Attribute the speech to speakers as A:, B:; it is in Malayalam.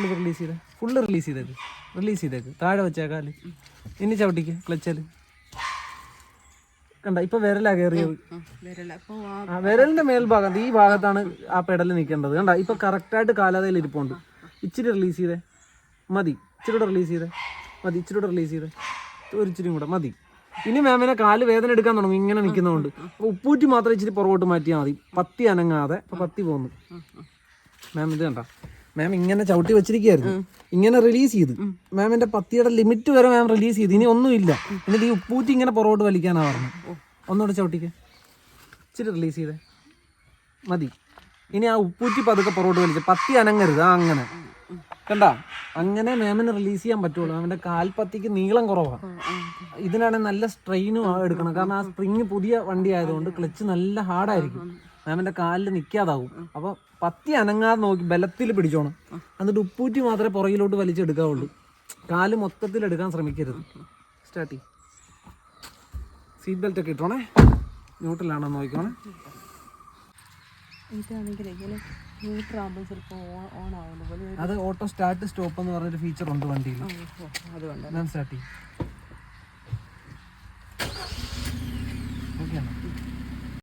A: ഫുള്ള് റിലീസ് ചെയ്ത. ഫുള്ള് റിലീസ് ചെയ്തേക്ക്. റിലീസ് ചെയ്തേക്ക്. താഴെ വെച്ചേ കാൽ ഇനി ചവിട്ടിക്ക് ക്ലച്ചാൽ. കണ്ട? ഇപ്പൊ വിരലാ കയറിയത്. വിരലിന്റെ മേൽഭാഗത്ത് ഈ ഭാഗത്താണ് ആ പെടൽ നിൽക്കേണ്ടത്. കണ്ട? ഇപ്പൊ കറക്റ്റായിട്ട് കാലാതയിൽ ഇരിപ്പുണ്ട്. ഇച്ചിരി റിലീസ് ചെയ്തേ. മതി. ഇച്ചിരി കൂടെ റിലീസ് ചെയ്തേ. മതി. ഇച്ചിരി കൂടെ റിലീസ് ചെയ്തേ. ഒരു ഇച്ചിരി കൂടെ. മതി. ഇനി മാമിനെ കാൽ വേദന എടുക്കാൻ തുടങ്ങും. ഇങ്ങനെ നിൽക്കുന്നതുകൊണ്ട്. അപ്പൊ ഉപ്പൂറ്റി മാത്രം ഇച്ചിരി പുറകോട്ട് മാറ്റിയാൽ മതി. പത്തി അനങ്ങാതെ. അപ്പൊ പത്തി പോകുന്നു മാം ഇത് കണ്ട? മാം ഇങ്ങനെ ചവിട്ടി വെച്ചിരിക്കുകയായിരുന്നു. ഇങ്ങനെ റിലീസ് ചെയ്ത്. മാമിന്റെ പത്തിയുടെ ലിമിറ്റ് വരെ മാം റിലീസ് ചെയ്ത്. ഇനി ഒന്നുമില്ല എന്നിട്ട് ഈ ഉപ്പൂറ്റി ഇങ്ങനെ പുറകോട്ട് വലിക്കാനാ പറഞ്ഞു ഒന്നുകൂടെ ചവിട്ടിക്ക്. ഇച്ചിരി റിലീസ് ചെയ്തേ. മതി. ഇനി ആ ഉപ്പൂറ്റി പതുക്കെ പുറകോട്ട് വലിച്ച്. പത്തി അനങ്ങരുത്. ആ അങ്ങനെ. കണ്ട? അങ്ങനെ മാമിന് റിലീസ് ചെയ്യാൻ പറ്റുള്ളൂ. അവന്റെ കാൽപ്പത്തിക്ക് നീളം കുറവാണ് ഇതിനാണെങ്കിൽ നല്ല സ്ട്രെയിനും എടുക്കണം. കാരണം ആ സ്പ്രിങ് പുതിയ വണ്ടി ആയതുകൊണ്ട് ക്ലച്ച് നല്ല ഹാർഡായിരിക്കും മാമിന്റെ കാലിൽ നിൽക്കാതാവും അപ്പൊ പത്തി അനങ്ങാതെ നോക്കി ബലത്തിൽ പിടിച്ചോണം. എന്നിട്ട് ഉപ്പൂറ്റി മാത്രമേ പുറകിലോട്ട് വലിച്ചെടുക്കാവുള്ളൂ കാൽ മൊത്തത്തിൽ എടുക്കാൻ ശ്രമിക്കരുത്. സ്റ്റാർട്ട് ചെയ്യും. സീറ്റ് ബെൽറ്റ് ഒക്കെ ഇട്ടോണേ. ന്യൂട്രലാണോ നോക്കിക്കോണേ.
B: ഇതാണെങ്കിൽ ചിലപ്പോൾ ഓൺ ആവുന്ന. പോലെ
A: അത് ഓട്ടോ സ്റ്റാർട്ട് സ്റ്റോപ്പ് എന്ന് പറഞ്ഞൊരു ഫീച്ചർ ഉണ്ട് വണ്ടിയിൽ.
B: അതുകൊണ്ട്
A: സ്റ്റാർട്ട് ചെയ്യും